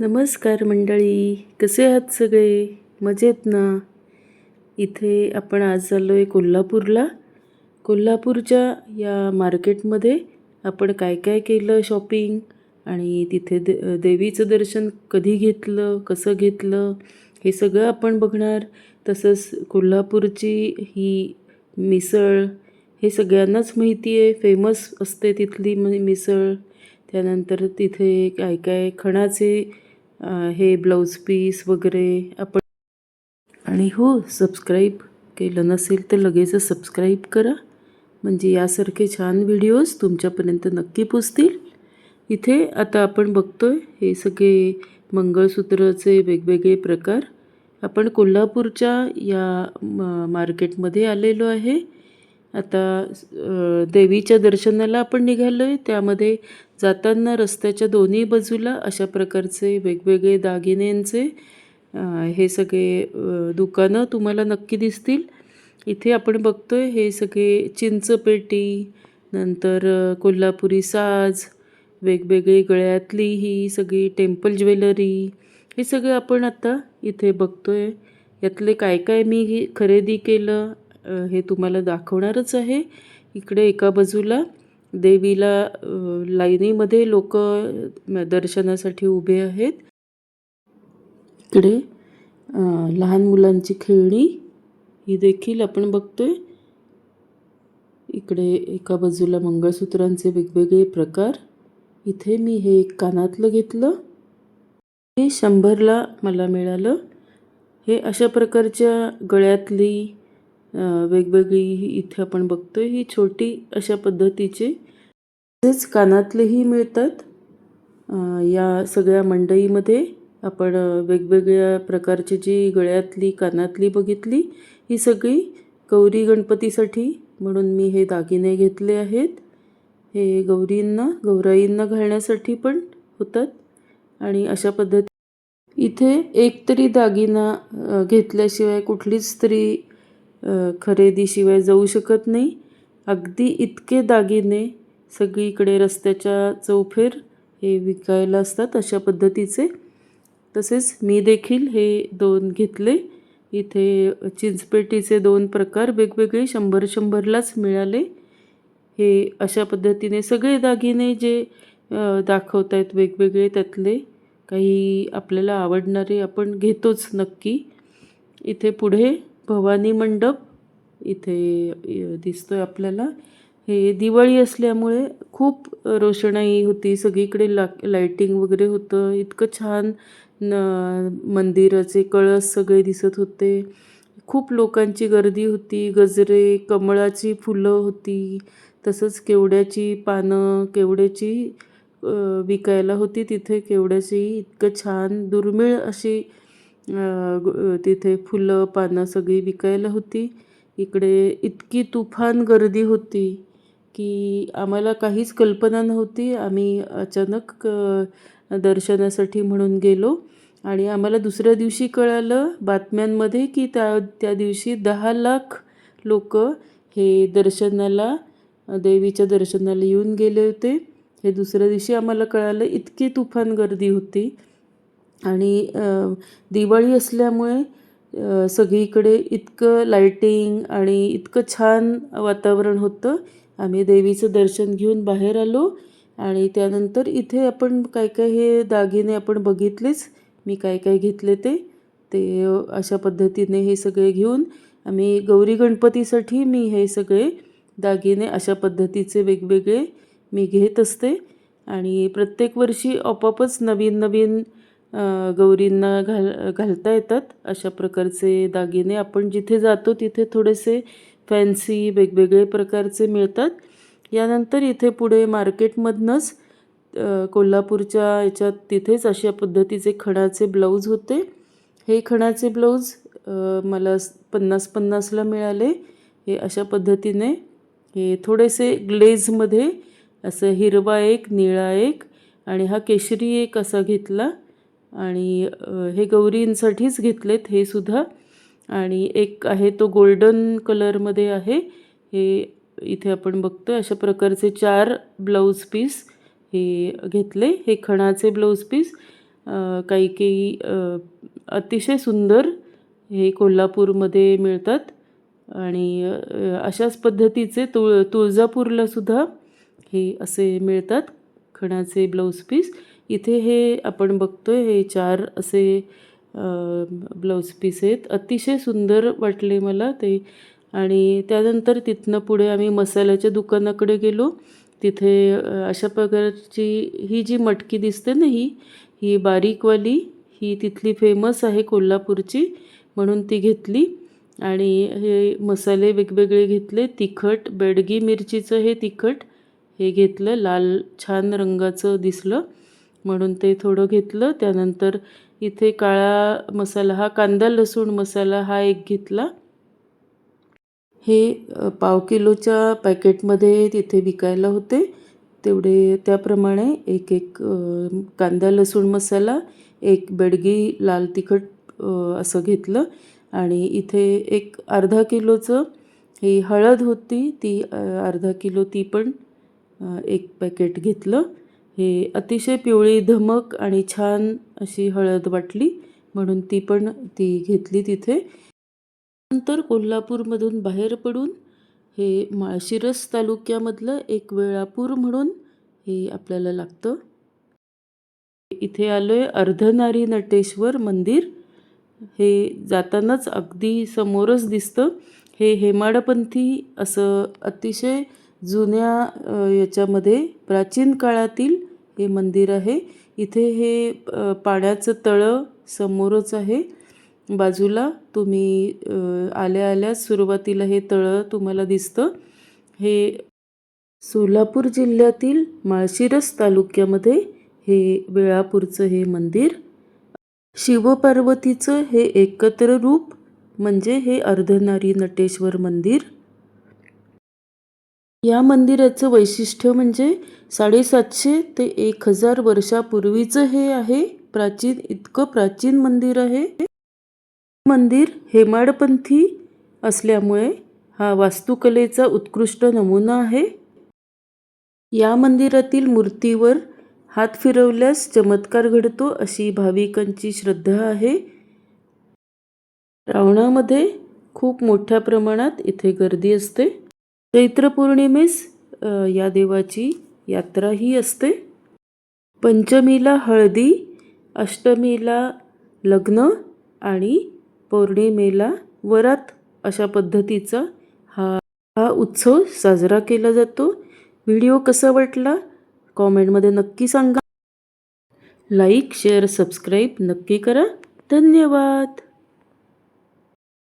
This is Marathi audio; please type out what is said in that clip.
नमस्कार मंडळी कसे आहात सगळे? मजेत ना? इथे आपण आज चाललो आहे कोल्हापूरला. कोल्हापूरच्या या मार्केटमध्ये आपण काय काय केलं शॉपिंग आणि तिथे दे देवीचं दर्शन कधी घेतलं कसं घेतलं हे सगळं आपण बघणार. तसंच कोल्हापूरची ही मिसळ हे सगळ्यांनाच माहिती आहे. फेमस असते तिथली म मिसळ. त्यानंतर तिथे काय काय खणाचे हे ब्लाऊज पीस वगैरे आपण आणि हो सबस्क्राईब केलं नसेल तर लगेच सबस्क्राईब करा. म्हणजे यासारखे छान व्हिडिओज तुमच्यापर्यंत नक्की पोचतील. इथे आता आपण बघतोय हे सगळे मंगळसूत्राचे वेगवेगळे प्रकार. आपण कोल्हापूरच्या या म- मार्केटमध्ये आलेलो आहे. आता देवीच्या दर्शनाला आपण निघालो आहे त्यामध्ये जाताना रस्त्याच्या दोन्ही बाजूला अशा प्रकारचे वेगवेगळे दागिन्यांचे हे सगळे दुकानं तुम्हाला नक्की दिसतील. इथे आपण बघतोय हे सगळे चिंचपेटी नंतर कोल्हापुरी साज वेगवेगळी गळ्यातली ही सगळी टेम्पल ज्वेलरी हे सगळं आपण आता इथे बघतोय. यातले काय काय मी खरेदी केलं हे तुम्हाला दाखवणारच आहे. इकडे एका बाजूला देवीला लाईनीमध्ये लोक दर्शनासाठी उभे आहेत. इकडे लहान मुलांची खेळणी ही देखील आपण बघतोय. इकडे एका बाजूला मंगळसूत्रांचे वेगवेगळे प्रकार. इथे मी हे एक कानातलं घेतलं. हे शंभरला मला मिळालं. हे अशा प्रकारच्या गळ्यातली वेगवेगळी ही इथे आपण बघतोय. ही छोटी अशा पद्धतीचे तसेच कानातलेही मिळतात. या सगळ्या मंडईमध्ये आपण वेगवेगळ्या प्रकारची जी गळ्यातली कानातली बघितली ही सगळी गौरी गणपतीसाठी म्हणून मी हे दागिने घेतले आहेत. हे गौरींना गौराईंना घालण्यासाठी पण होतात. आणि अशा पद्धती इथे एक तरी दागिना घेतल्याशिवाय कुठलीच तरी खरेदीशिवाय जाऊ शकत नाही. अगदी इतके दागिने सगळीकडे रस्त्याच्या चौफेर हे विकायला असतात अशा पद्धतीचे. तसेच मी देखील हे दोन घेतले. इथे चिंचपेटीचे दोन प्रकार वेगवेगळे शंभर शंभरलाच मिळाले. हे अशा पद्धतीने सगळे दागिने जे दाखवत आहेत वेगवेगळे त्यातले काही आपल्याला आवडणारे आपण घेतोच नक्की. इथे पुढे भवानी मंडप इथे दिसतो आहे आपल्याला. हे दिवाळी असल्यामुळे खूप रोषणाई होती. सगळीकडे ला लाईटिंग वगैरे होतं. इतकं छान न मंदिराचे कळस सगळे दिसत होते. खूप लोकांची गर्दी होती. गजरे कमळाची फुलं होती. तसंच केवड्याची पानं केवड्याची विकायला होती तिथे. केवड्याची इतकं छान दुर्मिळ अशी तिथे फुलं पानं सगळी विकायला होती. इकडे इतकी तुफान गर्दी होती की आम्हाला काहीच कल्पना नव्हती. आम्ही अचानक दर्शनासाठी म्हणून गेलो आणि आम्हाला दुसऱ्या दिवशी कळालं बातम्यांमध्ये की त्या त्या दिवशी दहा लाख लोक हे दर्शनाला देवीच्या दर्शनाला येऊन गेले होते. हे दुसऱ्या दिवशी आम्हाला कळालं इतकी तुफान गर्दी होती. आणि दिवाळी असल्यामुळे सगळीकडे इतकं लाईटिंग आणि इतकं छान वातावरण होतं. आम्ही देवीचं दर्शन घेऊन बाहेर आलो आणि त्यानंतर इथे आपण काय काय हे दागिने आपण बघितलेच. मी काय काय घेतले ते ते अशा पद्धतीने हे सगळे घेऊन आम्ही गौरी गणपतीसाठी मी हे सगळे दागिने अशा पद्धतीचे वेगवेगळे मी घेत असते. आणि प्रत्येक वर्षी आपोआपच नवीन नवीन गौरींना घाल घालता येतात. अशा प्रकारचे दागिने आपण जिथे जातो तिथे थोडेसे फॅन्सी वेगवेगळे प्रकारचे मिळतात. यानंतर इथे पुढे मार्केटमधनंच कोल्हापूरच्या याच्यात तिथेच अशा पद्धतीचे खणाचे ब्लाऊज होते. हे खणाचे ब्लाऊज मला पन्नास पन्नासला मिळाले. हे अशा पद्धतीने हे थोडेसे ग्लेजमध्ये असं हिरवा एक निळा एक आणि हा केशरी एक असा घेतला. आणि हे गौरींसाठीच घेतलेत हे सुद्धा. आणि एक आहे तो गोल्डन कलरमध्ये आहे. हे इथे आपण बघतो अशा प्रकारचे चार ब्लाऊज पीस हे घेतले. हे खणाचे ब्लाऊज पीस काही काही अतिशय सुंदर हे कोल्हापूरमध्ये मिळतात. आणि अशाच पद्धतीचे तुळ तुळजापूरलासुद्धा हे असे मिळतात खणाचे ब्लाऊज पीस. इथे हे आपण बघतोय हे चार असे ब्लाऊज पीस आहेत. अतिशय सुंदर वाटले मला ते. आणि त्यानंतर तिथनं पुढे आम्ही मसाल्याच्या दुकानाकडे गेलो. तिथे अशा प्रकारची ही जी मटकी दिसते ना ही ही बारीकवाली ही तिथली फेमस आहे कोल्हापूरची म्हणून ती घेतली. आणि हे मसाले वेगवेगळे घेतले. तिखट बेडगी मिरचीचं हे तिखट हे घेतलं. लाल छान रंगाचं दिसलं. म्हणून ते थोडं घेतलं. त्यानंतर इथे काळा मसाला हा कांदा लसूण मसाला हा एक घेतला. हे पाव किलोच्या पॅकेटमध्ये तिथे विकायला होते. तेवढे त्याप्रमाणे एक एक कांदा लसूण मसाला एक बेडगी लाल तिखट असं घेतलं. आणि इथे एक अर्धा किलोचं ही हळद होती. ती अर्धा किलो ती पण एक पॅकेट घेतलं. हे अतिशय पिवळी धमक आणि छान अशी हळद वाटली म्हणून ती पण ती घेतली तिथे. नंतर कोल्हापूरमधून बाहेर पडून हे माळशिरस तालुक्यामधलं एक वेळापूर म्हणून हे आपल्याला लागतं. इथे आलो आहे अर्धनारी नटेश्वर मंदिर. हे जातानाच अगदी समोरच दिसतं. हे हेमाडपंथी असं अतिशय जुन्या याच्यामध्ये प्राचीन काळातील हे मंदिर आहे. इथे हे पाण्याचं तळं समोरच आहे. बाजूला तुम्ही आल्या आल्या सुरुवातीला हे तळं तुम्हाला दिसतं. हे सोलापूर जिल्ह्यातील माळशिरस तालुक्यामध्ये हे वेळापूरचं हे मंदिर. शिवपार्वतीचं हे एकत्र रूप म्हणजे हे अर्धनारी नटेश्वर मंदिर. या मंदिराचं वैशिष्ट्य म्हणजे साडेसातशे ते एक हजार वर्षापूर्वीचं हे आहे. प्राचीन इतकं प्राचीन मंदिर आहे. मंदिर हेमाडपंथी असल्यामुळे हा वास्तुकलेचा उत्कृष्ट नमुना आहे. या मंदिरातील मूर्तीवर हात फिरवल्यास चमत्कार घडतो अशी भाविकांची श्रद्धा आहे. रावणामध्ये खूप मोठ्या प्रमाणात इथे गर्दी असते. चैत्र पौर्णिमेस या देवाची यात्राही असते. पंचमीला हळदी अष्टमीला लग्न आणि पौर्णिमेला वरात अशा पद्धतीचा हा हा उत्सव साजरा केला जातो. व्हिडिओ कसा वाटला? कॉमेंटमध्ये नक्की सांगा. लाईक शेअर सबस्क्राईब नक्की करा. धन्यवाद.